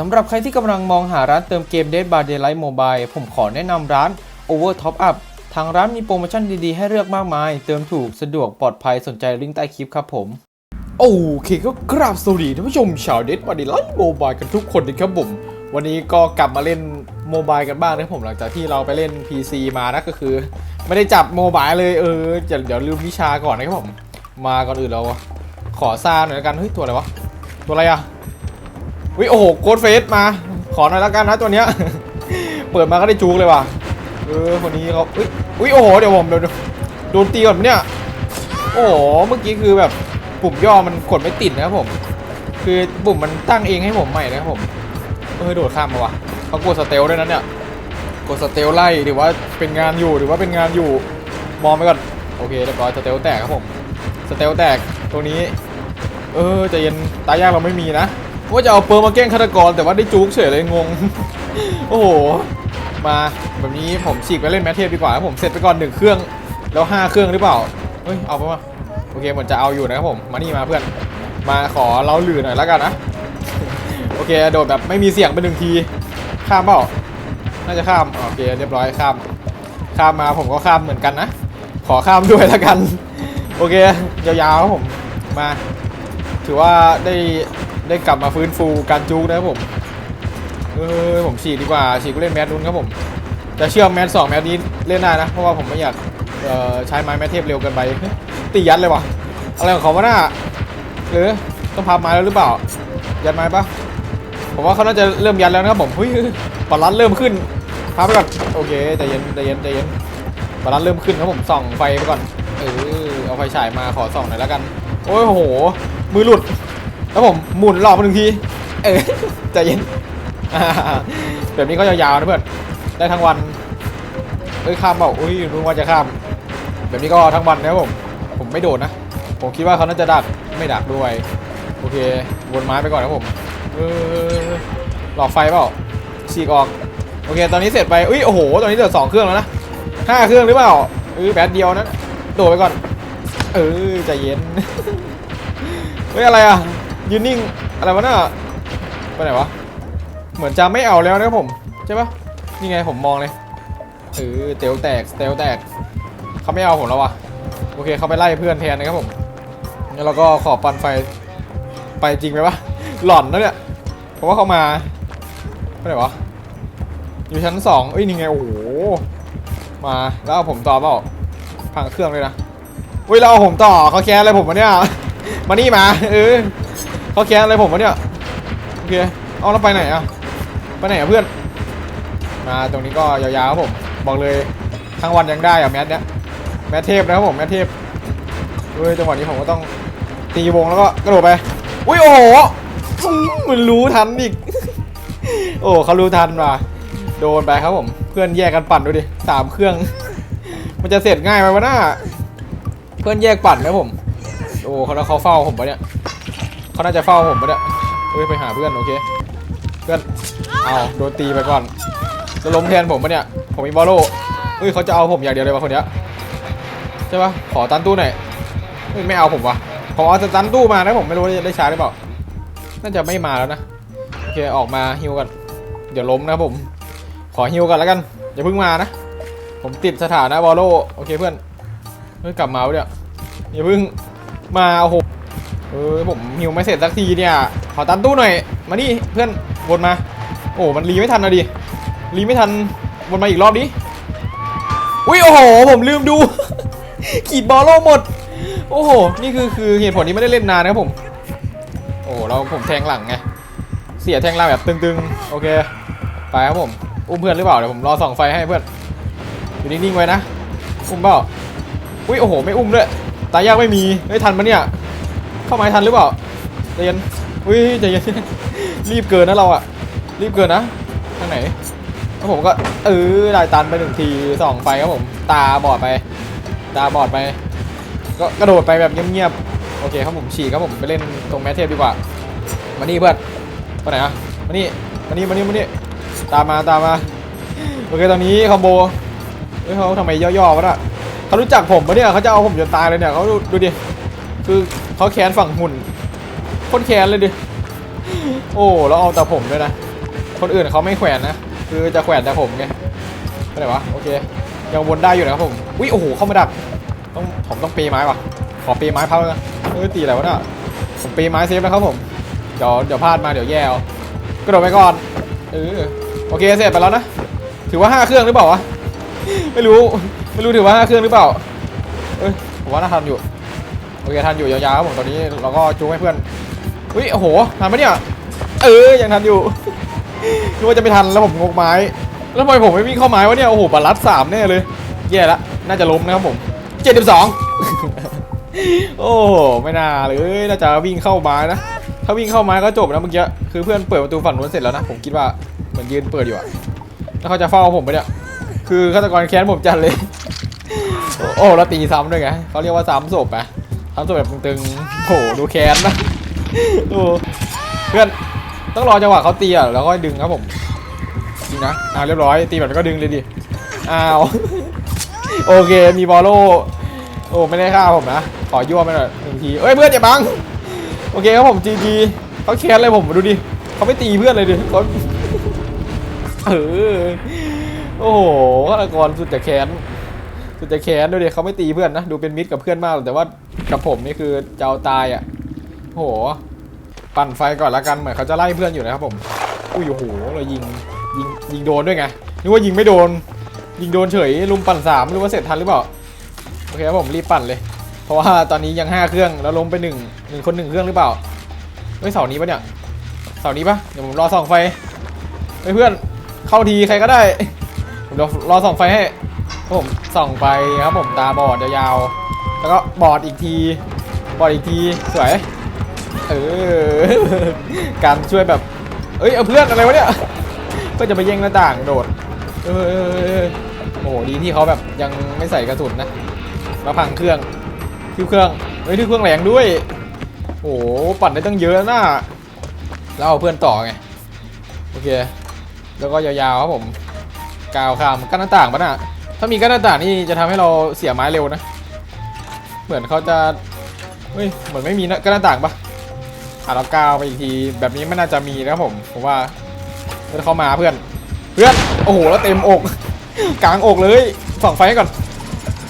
สำหรับใครที่กำลังมองหาร้านเติมเกม Dead by Daylight Mobile ผมขอแนะนำร้าน Over Top Up ทางร้านมีโปรโมชั่นดี ๆ ให้เลือกมากมาย เติมถูกสะดวกปลอดภัยสนใจลิงก์ใต้คลิปครับผม โอเคก็กราบสวัสดีท่านผู้ชมชาว Dead by Daylight Mobile กันทุกคนนะครับผม วันนี้ก็กลับมาเล่นโมบายกันบ้างนะครับผมหลังจากที่เราไปเล่น PC มานะก็คือ ไม่ได้จับโมบายเลยเออเดี๋ยวเดี๋ยวลืมวิชาก่อนนะครับผม มาก่อนอื่นเราขอซาหน่อยละกันเฮ้ยตัวอะไรวะตัวอะไรอะ วิโอ้โหโกดเฟสมา ขอหน่อยแล้วกันนะตัวเนี้ย เปิดมาก็ได้จูกเลยว่ะ เออคนนี้เขาอุ้ยอุ้ยโอ้โหเดี๋ยวผมเดี๋ยวโดนตีก่อนเนี่ย โอ้โหเมื่อกี้คือแบบปุ่มย่อมันกดไม่ติดนะครับผม คือปุ่มมันตั้งเองให้ผมใหม่นะครับผมเออโดดข้ามมาว่ะเขากดสเตลด้วยนะเนี่ยกดสเตลไล่หรือว่าเป็นงานอยู่หรือว่าเป็นงานอยู่มองไปก่อนโอเคเรียบร้อยสเตลแตกครับผมสเตลแตกตรงนี้ เออใจเย็นตายยากเราไม่มีนะ ว่าจะเอาเปิร์มาแกล้งฆาตกรแต่ว่าได้จุกเฉยเลยงง โอ้โห มาแบบนี้ผมฉีกไปเล่นแมทเทปดีกว่าผมเสร็จไปก่อนหนึ่งเครื่อง แล้วห้าเครื่องหรือเปล่า เฮ้ย เอาไปมาโอเคเหมือนจะเอาอยู่นะครับผม มานี่มาเพื่อน มาขอเล้าหลือหน่อยแล้วกันนะ โอเคโดดแบบไม่มีเสียงไปหนึ่งที ข้ามเปล่า น่าจะข้าม โอเคเรียบร้อยข้าม ข้ามมาผมก็ข้ามเหมือนกันนะ ขอข้ามด้วยแล้วกัน โอเคยาวๆครับผม มา ถือว่าได้ ได้กลับมาฟื้นฟูการจูกนะครับผมเออผมฉีกดีกว่าฉีกกูเล่นแมทนู้นครับผมจะเชื่อมแมทสองแมทนี้เล่นได้นะ เพราะว่าผมไม่อยากเอ่อใช้ไม้แมทเทพเร็วเกินไปตียัดเลยวะอะไรของเขาวะน่าหรือต้องพับไม้แล้วหรือเปล่า ยัดไม้ปะผมว่าเขาน่าจะเริ่มยัดแล้วนะครับผมเฮ้ยบอลลันเริ่มขึ้นพับไปก่อนโอเคใจเย็นใจเย็นใจเย็นบอลลันเริ่มขึ้นครับผมส่องไฟไปก่อนเออเอาไฟฉายมาขอส่องหน่อยแล้วกัน โอ้ยโห มือหลุด แล้วผมหมุนรอบมาหนึ่งที เออใจเย็นแบบนี้ก็ยาวๆนะเพื่อน ได้ทั้งวัน เอ้ยข้ามเปล่าอุ้ยรู้ว่าจะข้าม แบบนี้ก็ทั้งวันนะผม ผมไม่โดดนะ ผมคิดว่าเขาน่าจะดัก ไม่ดักด้วย โอเค วนไม้ไปก่อนนะผม เออ หลอกไฟเปล่าฉีกออก โอเค ตอนนี้เสร็จไป อุ้ย โอ้โห ตอนนี้เหลือสองเครื่องแล้วนะห้าเครื่องหรือเปล่าเออแบตเดียวนะ โดดไปก่อน เออใจเย็น เฮ้ยอะไรอะ ยืนนิ่ง อะไรวะน่ะไปไหนวะ เหมือนจะไม่เอาแล้วนะครับผม ใช่ปะนี่ไงผมมองเลยเออเตลแตกเตลแตกเขาไม่เอาผมแล้ววะโอเคเขาไปไล่เพื่อนแทนนะครับผมงั้นเราก็ขอปันไฟไปจริงไหมวะหล่อนนะเนี่ยเพราะว่าเขามาไปไหนวะอยู่ชั้นสองเอ้ยนี่ไงโอ้โหมาแล้วเอาผมต่อเปล่าพังเครื่องเลยนะอุ้ยเราเอาผมต่อเขาแค้นอะไรผมวะเนี่ยมานี่มาเออ เขาแค้อะไรผมวะเนี่ยโอเคเอาแล้วไปไหนอะไปไหนอะเพื่อน มาตรงนี้ก็ยาวๆครับผม บอกเลยทั้งวันยังได้อะแมทเนี้ยแมทเทพนะครับผมแมทเทพเฮ้ยจังหวะนี้ผมก็ต้องตีวงแล้วก็กระโดดไปอุ้ยโอ้โหอื้อมันรู้ทันอีก โอ้เขารู้ทันว่ะโดนไปครับผม เพื่อนแยกกันปั่นดูดิสามเครื่อง มันจะเสร็จง่ายไหมวะน้าเพื่อนแยกปั่นนะผม โอ้เขาเขาเฝ้าผมปะเนี่ย เขาน่าจะเฝ้าผมปะเนี่ยเฮ้ยไปหาเพื่อนโอเค เพื่อน เอาโดนตีไปก่อน จะล้มแทนผมปะเนี่ย ผมมีบอลโล่เฮ้ยเขาจะเอาผมอย่างเดียวเลยวะคนเนี้ยใช่ปะขอตันตู้หน่อยเฮ้ยไม่เอาผมวะขอเอาตันตู้มานะผมไม่รู้จะได้ช้าหรือเปล่า น่าจะไม่มาแล้วนะ โอเคออกมาฮิวกัน เดี๋ยวล้มนะผม ขอฮิวกันแล้วกัน อย่าเพิ่งมานะ ผมติดสถานะบอลโล่โอเคเพื่อน เฮ้ยกลับมาเนี่ยอย่าเพิ่งมาโอ้โห เออผมหิวไม่เสร็จสักทีเนี่ย ขอตันตู้หน่อย มานี่เพื่อนวนมา โอ้มันรีไม่ทันนะดิ รีไม่ทันวนมาอีกรอบดิ อุ้ยโอ้โห ผมลืมดู ขีดบอลโลหมด โอ้โห นี่คือคือเหตุผลที่ไม่ได้เล่นนานนะครับผม โอ้เราผมแทงหลังไง เสียแทงหลังแบบตึงๆ โอเค ไปครับผม อุ้มเพื่อนหรือเปล่าเดี๋ยวผมรอส่องไฟให้เพื่อน อยู่นิ่งๆไว้นะ อุ้มเปล่า อุ้ยโอ้โห ไม่อุ้มด้วย ตายยากไม่มี เฮ้ยทันปะเนี่ย เข้าไม้ทันหรือเปล่าใจเย็นอุ้ยใจเย็นรีบเกินนะเราอะรีบเกินนะทางไหนแล้วผมก็เออได้ตันไปหนึ่งทีสองไฟครับผมตาบอดไป ตาบอดไป ก็กระโดดไปแบบเงียบๆโอเคครับผมฉีกครับผมไปเล่นตรงแมทเทพดีกว่ามานี่เพื่อนไปไหนอะมานี่มานี่มานี่มานี่ตามมาตามมาโอเคตอนนี้คอมโบเฮ้ยเขาทำไมย่อๆวะน่ะเขารู้จักผมปะเนี่ยเขาจะเอาผมจนตายเลยเนี่ยเขาดูดูดิคือ เขาแค้นฝั่งหุ่นโคตรแค้นเลยดิ โอ้แล้วเอาแต่ผมด้วยนะ คนอื่นเขาไม่แขวนนะ คือจะแขวนแต่ผมไงไปไหนวะ โอเค ยังวนได้อยู่นะครับผมวิโอ้โห เข้ามาดัก ต้อง ผมต้องปีไม้ว่ะ ขอปีไม้พับนะเฮ้ยตีอะไรวะเนี่ยผมปีไม้เซฟนะครับผม เดี๋ยว เดี๋ยวพลาดมาเดี๋ยวแย่เอากระโดดไปก่อน เออ โอเค เสร็จไปแล้วนะ ถือว่าห้าเครื่องหรือเปล่าวะ ไม่รู้ ไม่รู้ถือว่าห้าเครื่องหรือเปล่า เอ้ย ผมว่าน่าทันอยู่ อเคทันอยู่ยาวๆครับผมตอนนี้เราก็จูงให้เพื่อนอุ้ยโอ้โหทันไหมเนี่ยเออยังทันอยู่นึกว่าจะไม่ทันแล้วผมงกไม้ แล้วทำไมผมไม่วิ่งเข้าไม้วะเนี่ยโอ้โหบัลลัดสามแน่เลย แย่ละน่าจะล้มนะครับผมเจ็ดสิบสองโอ้ไม่น่าเลยน่าจะวิ่งเข้าไม้นะถ้าวิ่งเข้าไม้ก็จบนะเมื่อกี้คือเพื่อนเปิดประตูฝั่งนู้นเสร็จแล้วนะผมคิดว่าเหมือนยืนเปิดอยู่อะแล้วเขาจะเฝ้าผมไปเนี่ยคือฆาตกรแค้นผมจัดเลย โอ้แล้วตีซ้ำด้วยไงเขาเรียกว่าซ้ำศพอะ ซ้ำศพแบบตึงๆโหดูแค้นนะโอ้เพื่อนต้องรอจังหวะเขาตีอะแล้วก็ดึงครับผมจริงนะอ่าเรียบร้อยตีแบบนั้ก็ดึงเลยดิอ้าวโอเคมีบอลโลโอ้ไม่ได้ฆ่าผมนะขอยั่วไปหน่อยหนึ่งทีเอ้ยเพื่อนอย่าบังโอเคครับผมจีจีเขาแค้นเลยผมดูดิเขาไม่ตีเพื่อนเลยดิเขาเออโอ้โหฆาตกรสุดจะแค้นสุดจะแค้นด้วยดิเขาไม่ตีเพื่อนนะดูเป็นมิตรกับเพื่อนมากแต่ว่า กับผมนี่คือจะเอาตายอะโห ปั่นไฟก่อนละกันเหมือนเขาจะไล่เพื่อนอยู่นะครับผมอุ้ยโอ้โหเรายิงยิงยิงโดนด้วยไงนึกว่ายิงไม่โดน ยิงโดนเฉยลุมปั่นสามไม่รู้ว่าเสร็จทันหรือเปล่าโอเคครับผมรีบปั่นเลย เพราะว่าตอนนี้ยังห้าเครื่องแล้วล้มไปหนึ่งหนึ่งคนหนึ่งเครื่องหรือเปล่าเฮ้ยเสานี้ปะเนี่ยเสานี้ปะเดี๋ยวผมรอส่องไฟเฮ้ยเพื่อนเข้าทีใครก็ได้ผมรอส่องไฟให้ครับผมส่องไปครับผมตาบอดยาว แล้วก็บอดอีกที บอดอีกที สวย เออ การช่วยแบบ เอ้ย เอาเพื่อนอะไรวะเนี่ยเพื่อจะไปแย่งหน้าต่างโดด เออโอ้โห ดีที่เขาแบบยังไม่ใส่กระสุนนะ มาพังเครื่องทิ่เครื่อง เฮ้ยทิ่เครื่องแรงด้วย โอ้โห ปั่นได้ตั้งเยอะนะแล้วเอาเพื่อนต่อไง โอเค แล้วก็ยาวๆครับผม กาวข้ามกั้นหน้าต่างปะน่ะถ้ามีกั้นหน้าต่างนี่จะทำให้เราเสียไม้เร็วนะ เหมือนเขาจะเฮ้ยเหมือนไม่มีนะกั้นหน้าต่างปะอะเราก้าวไปอีกทีแบบนี้ไม่น่าจะมีนะผมผมว่าเพื่อนเข้ามาเพื่อน เพื่อนโอ้โหแล้วเต็มอก กลางอกเลยส่องไฟให้ก่อน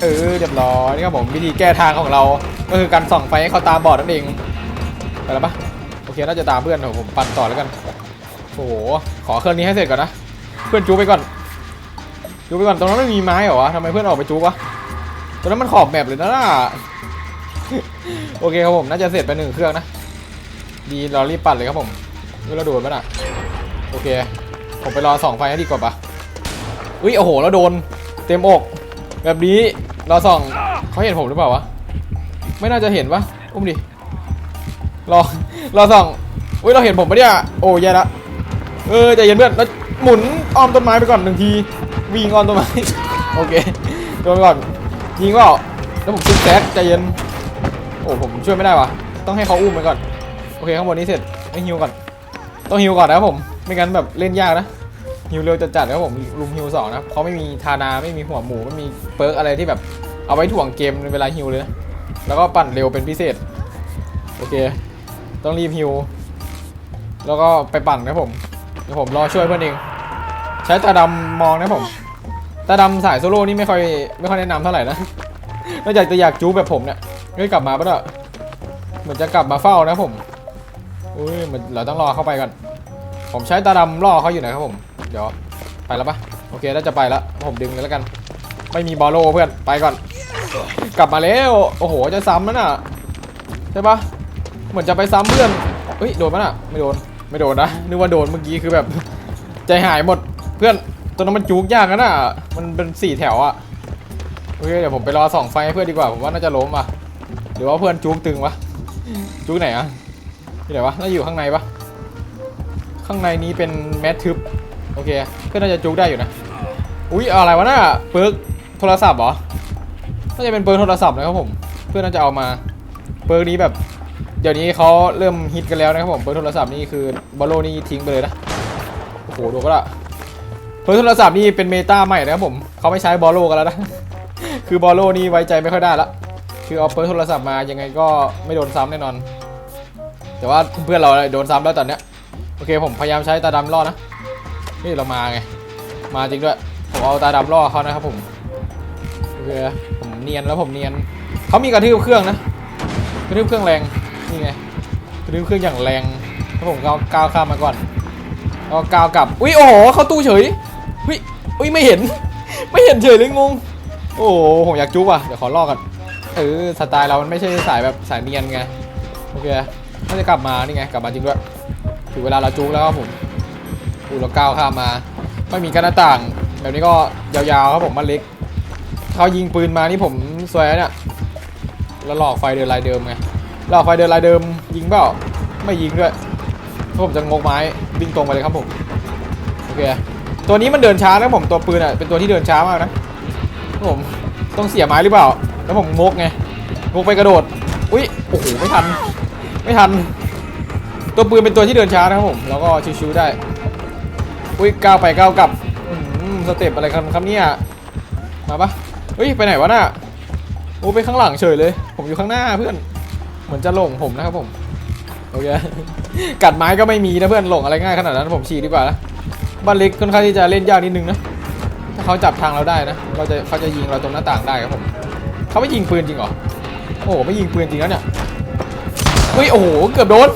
เออเรียบร้อยนี่ครับผมวิธีแก้ทางของเรา ก็คือการส่องไฟให้เขาตามบอดนั่นเองไปแล้วปะโอเคน่าจะตามเพื่อนผมปั่นต่อแล้วกันโอ้โหขอเครื่องนี้ให้เสร็จก่อนนะเพื่อนจูไปก่อนจูไปก่อนตรงนั้นไม่มีไม้เหรอวะทำไมเพื่อนออกไปจูวะ ตรงนั้นมันขอบแมปเลยนะน่ะโอเคครับผมน่าจะเสร็จไปหนึ่งเครื่องนะ ดีเรารีบปั่นเลยครับผมเราโดนปะน่ะโอเค ผมไปรอส่องไฟให้ดีกว่าปะอุ้ยโอ้โหเราโดน เต็มอก แบบนี้ราส่องเขาเห็นผมหรือเปล่าวะไม่น่าจะเห็นปะอุ้มดิรอรอส่องอุ้ยเราเห็นผมปะเนี่ยโอ้ยแย่ละเออใจเย็นเพื่อนแล้วหมุนอ้อมต้นไม้ไปก่อนหนึ่งทีวิ่งอ้อมต้นไม้โอเคโดนไปก่อน ยิงก็แล้วผมซุกแซกใจเย็น โอ้ผมช่วยไม่ได้วะต้องให้เขาอุ้มไปก่อน โอเคข้างบนนี้เสร็จไม่ฮิวก่อน ต้องฮิวก่อนนะครับผม ไม่งั้นแบบเล่นยากนะ ฮิวเร็วจัดๆนะครับผมลุมฮิวสองนะเขาไม่มีทานาไม่มีหัวหมูไม่มีเปิร์กอะไรที่แบบเอาไว้ถ่วงเกมเวลาฮิวเลยนะแล้วก็ปั่นเร็วเป็นพิเศษ โอเค ต้องรีบฮิว แล้วก็ไปปั่นนะผม เดี๋ยวผมรอช่วยเพื่อนเอง ใช้ตาดำมองนะผม ตาดำสายโซโล่นี่ไม่ค่อยไม่ค่อยแนะนำเท่าไหร่นะนอกจากจะอยากจู๊แบบผมเนี่ยไม่กลับมาปะเนอะเหมือนจะกลับมาเฝ้านะผมอุ้ยมันเราต้องรอเข้าไปก่อน ผมใช้ตาดำล่อเขาอยู่นะครับผม เดี๋ยวไปแล้วปะโอเคน่าจะไปแล้วผมดึงเลยแล้วกัน ไม่มีบอลโลเพื่อนไปก่อน กลับมาแล้วโอ้โหจะซ้ำแล้วน่ะใช่ปะเหมือนจะไปซ้ำเพื่อนเฮ้ยโดนปะน่ะไม่โดนไม่โดนนะนึกว่าโดนเมื่อกี้คือแบบใจหายหมดเพื่อน ตัวนั้นมันจุกยากนะน่ะ มันเป็นสี่แถวอะโอเคเดี๋ยวผมไปรอส่องไฟให้เพื่อนดีกว่า ผมว่าน่าจะล้มอะหรือว่าเพื่อนจุกตึงวะ จุกไหนอะที่ไหนวะ น่าอยู่ข้างในปะข้างในนี้เป็นแมททึบ โอเค เพื่อนน่าจะจุกได้อยู่นะ อุ๊ยอะไรวะน่ะเปิร์กโทรศัพท์เหรอ น่าจะเป็นเปิร์กโทรศัพท์นะครับผม เพื่อนน่าจะเอามา เปิร์กนี้แบบ เดี๋ยวนี้เขาเริ่มฮิตกันแล้วนะครับผม เปิร์กโทรศัพท์นี่คือบอลโลนี่ทิ้งไปเลยนะ โอ้โหดูก็ละ เปิร์กโทรศัพท์นี่เป็นเมตาใหม่นะครับผมเขาไม่ใช้บอลโลกันแล้วนะ คือบอลโลนี่ไว้ใจไม่ค่อยได้ละคือเอาเปิร์กโทรศัพท์มายังไงก็ไม่โดนซ้ำแน่นอน แต่ว่าเพื่อนเราโดนซ้ำแล้วตอนเนี้ยโอเคผมพยายามใช้ตาดำล่อนะนี่เรามาไง มาจริงด้วยผมเอาตาดำล่อเขานะครับผมโอเคผมเนียนแล้วผมเนียนเขามีกระทืบเครื่องนะกระทืบเครื่องแรงนี่ไงกระทืบเครื่องอย่างแรงแล้วผมก้าวก้าวข้ามมาก่อนก็ก้าวกลับอุ้ยโอ้โหเข้าตู้เฉย อุ้ยอุ้ยไม่เห็น ไม่เห็นเฉยเลยงง โอ้โหผมอยากจุ๊บอะ เดี๋ยวขอลอกกันเออสไตล์เรามันไม่ใช่สายแบบสายเนียนไง โอเคน่าจะกลับมานี่ไง กลับมาจริงด้วย ถึงเวลาเราจุ๊บแล้วครับผมอูเราก้าวข้ามมา ไม่มีกั้นหน้าต่าง แบบนี้ก็ยาวๆครับผมมันเล็ก เขายิงปืนมานี่ผมสวยนะเนี่ยแล้วหลอกไฟเดินลายเดิมไง หลอกไฟเดินลายเดิม ยิงเปล่า ไม่ยิงด้วยเพราะผมจะงกไม้วิ่งตรงไปเลยครับผม โอเค ตัวนี้มันเดินช้านะผมตัวปืนอะเป็นตัวที่เดินช้ามากนะผมต้องเสียไม้หรือเปล่า แล้วผมงกไงงกไปกระโดดอุ้ยโอ้โหไม่ทัน ไม่ทัน ตัวปืนเป็นตัวที่เดินช้านะครับผม แล้วก็ชิวๆได้ อุ้ยก้าวไปก้าวกลับสเต็ปอะไรกันครับเนี่ยมาปะเฮ้ยไปไหนวะน่ะโอ้ไปข้างหลังเฉยเลย ผมอยู่ข้างหน้าเพื่อนเหมือนจะหลงผมนะครับผมโอเคกัดไม้ก็ไม่มีนะเพื่อนหลงอะไรง่ายขนาดนั้นผมฉีกดีกว่านะ บ้านเล็กค่อนข้างที่จะเล่นยากนิดนึงนะ ถ้าเขาจับทางเราได้นะเราจะเขาจะยิงเราตรงหน้าต่างได้ครับผมเขาไม่ยิงปืนจริงเหรอ โอ้โหไม่ยิงปืนจริงแล้วเนี่ยเฮ้ยโอ้โหเกือบโดน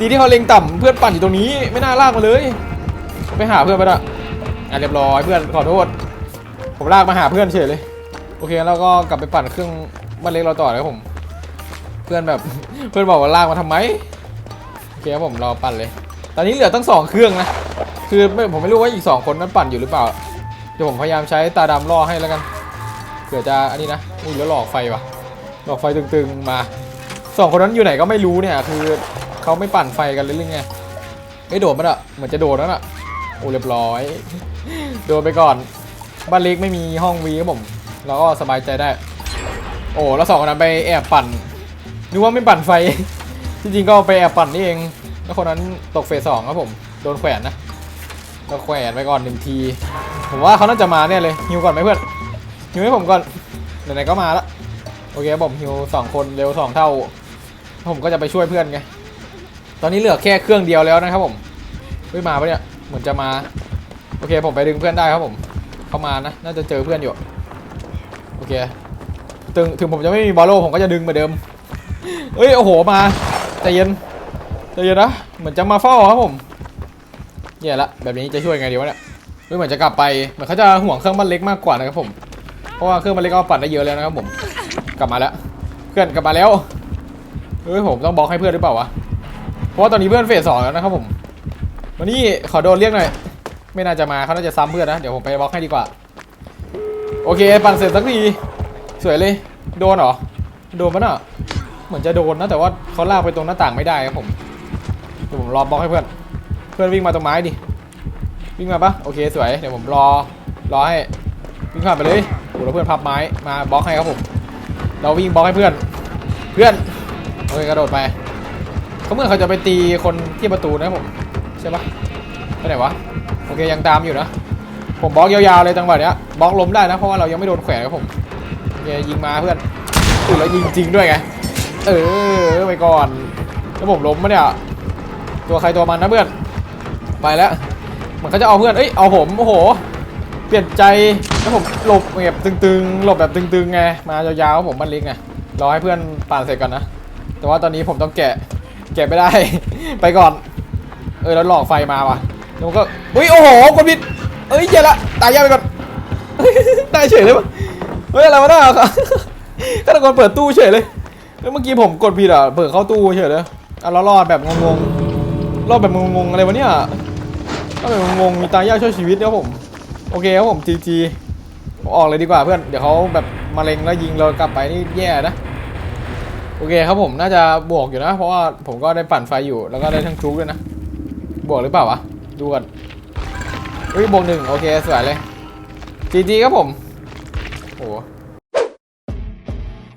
ดีที่เขาเล็งต่ำเพื่อนปั่นอยู่ตรงนี้ไม่น่าลากมาเลย ไปหาเพื่อนไปละอะเรียบร้อยเพื่อนขอโทษ ผมลากมาหาเพื่อนเฉยเลย โอเคแล้วก็กลับไปปั่นเครื่องบ้านเล็กเราต่อเลยผม เพื่อนแบบเพื่อนบอกว่าลากมาทำไมโอเคครับผมรอปั่นเลย ตอนนี้เหลือตั้งสองเครื่องนะ คือไม่ผมไม่รู้ว่าอีกสองคนนั้นปั่นอยู่หรือเปล่า เดี๋ยวผมพยายามใช้ตาดำล่อให้แล้วกันเผื่อจะอันนี้นะอุ้ยแล้วหลอกไฟวะหลอกไฟตึงๆมาสองคนนั้นอยู่ไหนก็ไม่รู้เนี่ย คือเขาไม่ปั่นไฟกันเลยหรือไงไม่โดดมันอะเหมือนจะโดดนั่นอะโอ้เรียบร้อย โดดไปก่อน บ้านเล็กไม่มีห้องวีครับผมเราก็สบายใจได้ โอ้แล้วสองคนนั้นไปแอบปั่นนึกว่าไม่ปั่นไฟ จริงๆก็ไปแอบปั่นนี่เอง แล้วคนนั้นตกเฟสสองครับผม โดนแขวนนะก็แขวนไปก่อนหนึ่งที ผมว่าเขาน่าจะมาเนี่ยเลยฮิวก่อนไหมเพื่อนฮิวให้ผมก่อนไหนๆก็มาละโอเคผมฮิวสองคนเร็วสองเท่า ผมก็จะไปช่วยเพื่อนไงตอนนี้เหลือแค่เครื่องเดียวแล้วนะครับผมเฮ้ยมาปะเนี่ยเหมือนจะมา โอเคผมไปดึงเพื่อนได้ครับผม เข้ามานะน่าจะเจอเพื่อนอยู่โอเคถึงถึงผมจะไม่มีบอลโลผมก็จะดึงเหมือนเดิมเอ้ยโอ้โหมาใจเย็น ใจเย็นนะเหมือนจะมาเฝ้าครับผมแย่ละแบบนี้จะช่วยไงดีวะเนี่ยเฮ้ยเหมือนจะกลับไปเหมือนเขาจะห่วงเครื่องบ้านเล็กมากกว่านะครับผมเพราะว่าเครื่องบ้านเล็กก็ปั่นได้เยอะแล้วนะครับผม กลับมาแล้วเพื่อนกลับมาแล้วเฮ้ยผมต้องบล็อกให้เพื่อนหรือเปล่าวะเพราะว่าตอนนี้เพื่อนเฟสสองแล้วนะครับผม วันนี้ขอโดนเรียกหน่อยไม่น่าจะมาเขาน่าจะซ้ำเพื่อนนะเดี๋ยวผมไปบล็อกให้ดีกว่า โอเคปั่นเสร็จสักทีสวยเลยโดนหรอโดนปะเน่ะเหมือนจะโดนนะแต่ว่าเขาลากไปตรงหน้าต่างไม่ได้ครับผม เดี๋ยวผมรอบล็อกให้เพื่อน เพื่อนวิ่งมาตรงไม้ดิ วิ่งมาปะโอเคสวย เดี๋ยวผมรอ รอให้ วิ่งผ่านไปเลยโอ้แล้วเพื่อนพับไม้ มาบล็อกให้ครับผม เราวิ่งบล็อกให้เพื่อน เพื่อน โอเคกระโดดไปเขาเมื่อเขาจะไปตีคนที่ประตูนะผม ใช่ปะไปไหนวะ โอเคยังตามอยู่นะ ผมบล็อกยาวๆเลยจังหวะเนี้ย บล็อกล้มได้นะเพราะว่าเรายังไม่โดนแขวนครับผมโอเคยิงมาเพื่อนอุ้ยแล้วยิงจริงด้วยไง เออไปก่อนแล้วผมล้มมะเนี่ย ตัวใครตัวมันนะเพื่อน ไปแล้ว มันก็จะเอาเพื่อน เอ้ย เอาผม โอ้โห เปลี่ยนใจแล้วผมหลบแบบตึงๆ หลบแบบตึงๆไง มายาวๆผมมันเล็กไง รอให้เพื่อนปั่นเสร็จก่อนนะ แต่ว่าตอนนี้ผมต้องแกะ แกะไม่ได้ ไปก่อน เออแล้วหลอกไฟมาว่ะแล้วมันก็ อุ้ย โอ้โหกดผิดเอ้ยเหี้ยละ ตายยากไปก่อน ตายเฉยเลยวะเฮ้ยอะไรวะน่าครับฆาตกรเปิดตู้เฉยเลยแล้วเมื่อกี้ผมกดผิดอะ เปิดเข้าตู้เฉยเลยอะเรารอดแบบงงๆ รอดแบบงงๆอะไรวะเนี่ยรอดแบบงงๆมีตายยากช่วยชีวิตนะครับผม โอเคครับผมจีจีออกเลยดีกว่าเพื่อน เดี๋ยวเขาแบบมาเล็งแล้วยิงเรากลับไปนี่แย่นะ โอเคครับผมน่าจะบวกอยู่นะ เพราะว่าผมก็ได้ปั่นไฟอยู่แล้วก็ได้ทั้งจุกด้วยนะ บวกหรือเปล่าวะ ดูกันเฮ้ยบวกหนึ่งโอเคสวยเลยจีจีครับผมโอ้